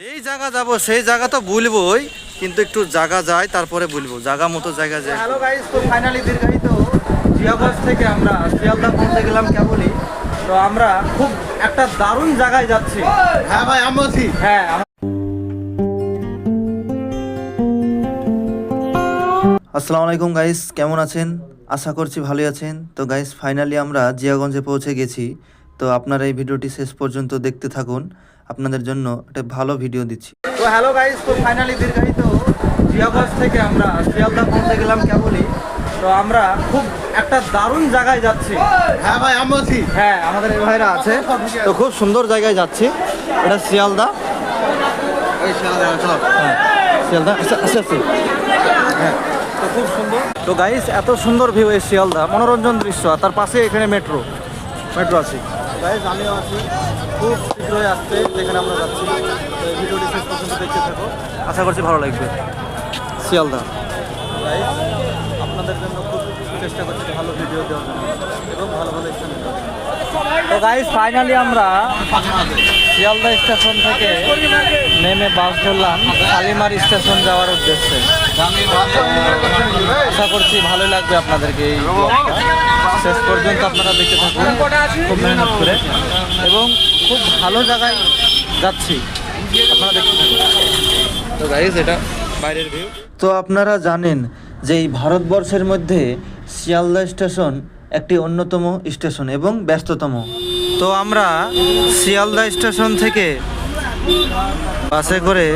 যেই জায়গা যাব সেই জায়গা তো ভুলবই কিন্তু একটু জায়গা যায় তারপরে বলব জায়গা মতো জায়গা যায় হ্যালো গাইস তো ফাইনালি দীর্ঘায়িত জিয়াগঞ্জ থেকে আমরা শিয়ালদা পৌঁছে গেলাম কেবলই। তো আমরা খুব একটা দারুণ জায়গায় যাচ্ছি। হ্যাঁ ভাই আমি হ্যাঁ আসসালামু আলাইকুম গাইস কেমন আছেন? আশা করছি ভালোই আছেন। তো গাইস ফাইনালি আমরা জিয়াগঞ্জে পৌঁছে গেছি। তো আপনারা এই ভিডিওটি শেষ পর্যন্ত দেখতে থাকুন। আপনাদের জন্য একটা ভালো ভিডিও দিচ্ছি। তো হ্যালো গাইস তো ফাইনালি দীর্ঘায়িত জিয়াগঞ্জ থেকে আমরা শিয়ালদা পৌঁছে গেলাম কেবলই। তো আমরা খুব একটা দারুণ জায়গায় যাচ্ছি। হ্যাঁ ভাই আমি আছি। হ্যাঁ আমাদের এই ভাইরা আছে। তো খুব সুন্দর জায়গায় যাচ্ছি। এটা শিয়ালদা। চল। হ্যাঁ শিয়ালদা। আচ্ছা আচ্ছা আচ্ছা। হ্যাঁ তো খুব সুন্দর। তো গাইস এত সুন্দর ভিউ এই শিয়ালদা। মনোরঞ্জন দৃশ্য আর তার পাশে এখানে মেট্রো মেট্রো আছে গাইস আমিও আছি। খুব শীঘ্রই আসছে যেখানে আমরা যাচ্ছি। তো এই ভিডিওটি শেষ পর্যন্ত দেখতে থাকো। আশা করছি ভালো লাগবে। শিয়ালদা। গাইজ আপনাদের জন্য খুব চেষ্টা করছি ভালো ভিডিও দেওয়ার জন্য এবং ভালো ভালো স্থানে। তো গাইস ফাইনালি আমরা শিয়ালদা স্টেশন থেকে নেমে বাস ধরলাম শালিমার স্টেশন যাওয়ার উদ্দেশ্যে। আশা করছি ভালো লাগবে আপনাদেরকে এই শেষ পর্যন্ত আপনারা দেখতে থাকুন খুব মেহনত করে। এবং খুব ভালো জায়গায় যাচ্ছি। আপনারা দেখতে থাকুন। তো গাইজ এটা বাইরের ভিউ তো আপনারা জানেন যে এই ভারতবর্ষের মধ্যে শিয়ালদা স্টেশন একটি অন্যতম স্টেশন এবং ব্যস্ততম। তো আমরা শিয়ালদা স্টেশন থেকে বাসে করে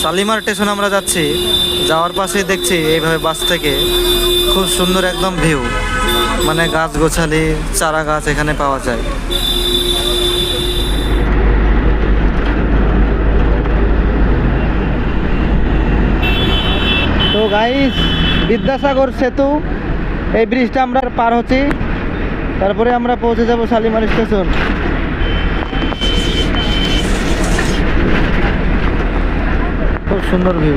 শালিমার স্টেশন আমরা যাচ্ছি। যাওয়ার পাশে দেখছি এইভাবে বাস থেকে খুব সুন্দর একদম ভিউ। মানে গাছ গোছালি, চারা গাছ এখানে পাওয়া যায়। তো গাইস বিদ্যাসাগর সেতু এই ব্রিজটা আমরা পার হচ্ছি। তারপরে আমরা পৌঁছে যাব শালিমার স্টেশন। খুব সুন্দর ভিউ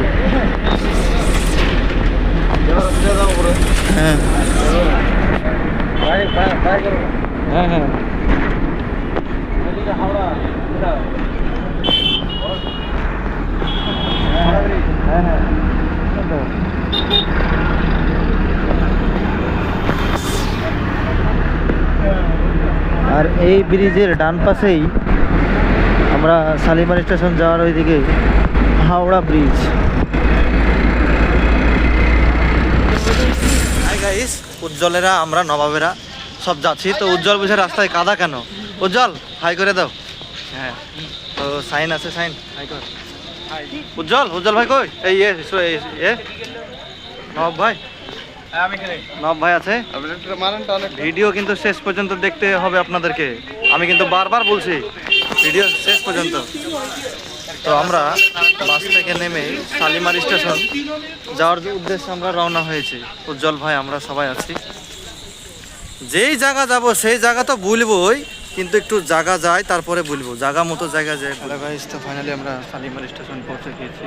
হ্যাঁ হ্যাঁ। হ্যাঁ হ্যাঁ হ্যাঁ আর এই ব্রিজের ডান পাশেই আমরা শালিমার স্টেশন যাওয়ার ওইদিকে হাওড়া ব্রিজ। হাই গাইস উজ্জ্বলেরা আমরা নবাবেরা সব যাচ্ছি। তো উজ্জ্বল বুঝে রাস্তায় কাদা কেন? উজ্জ্বল হাই করে দাও। হ্যাঁ। তো সাইন আছে সাইন হাই কর। উজ্জ্বল উজ্জ্বল ভাই কই? এই এ শো- এই এ। নবাব ভাই। নবাব ভাই আছে? ভিডিও কিন্তু শেষ পর্যন্ত দেখতে হবে আপনাদেরকে। আমি কিন্তু বারবার বলছি ভিডিও শেষ পর্যন্ত। তো আমরা বাস থেকে নেমে শালিমার স্টেশন যাওয়ার উদ্দেশ্যে আমরা রওনা হয়েছি। উজ্জ্বল ভাই আমরা সবাই আছি। যেই জায়গা যাব সেই জায়গা তো ভুলবই কিন্তু একটু জায়গা যায় তারপরে বলব জায়গা মতো জায়গা যায়। তো ফাইনালি আমরা শালিমার স্টেশন পৌঁছে গিয়েছি।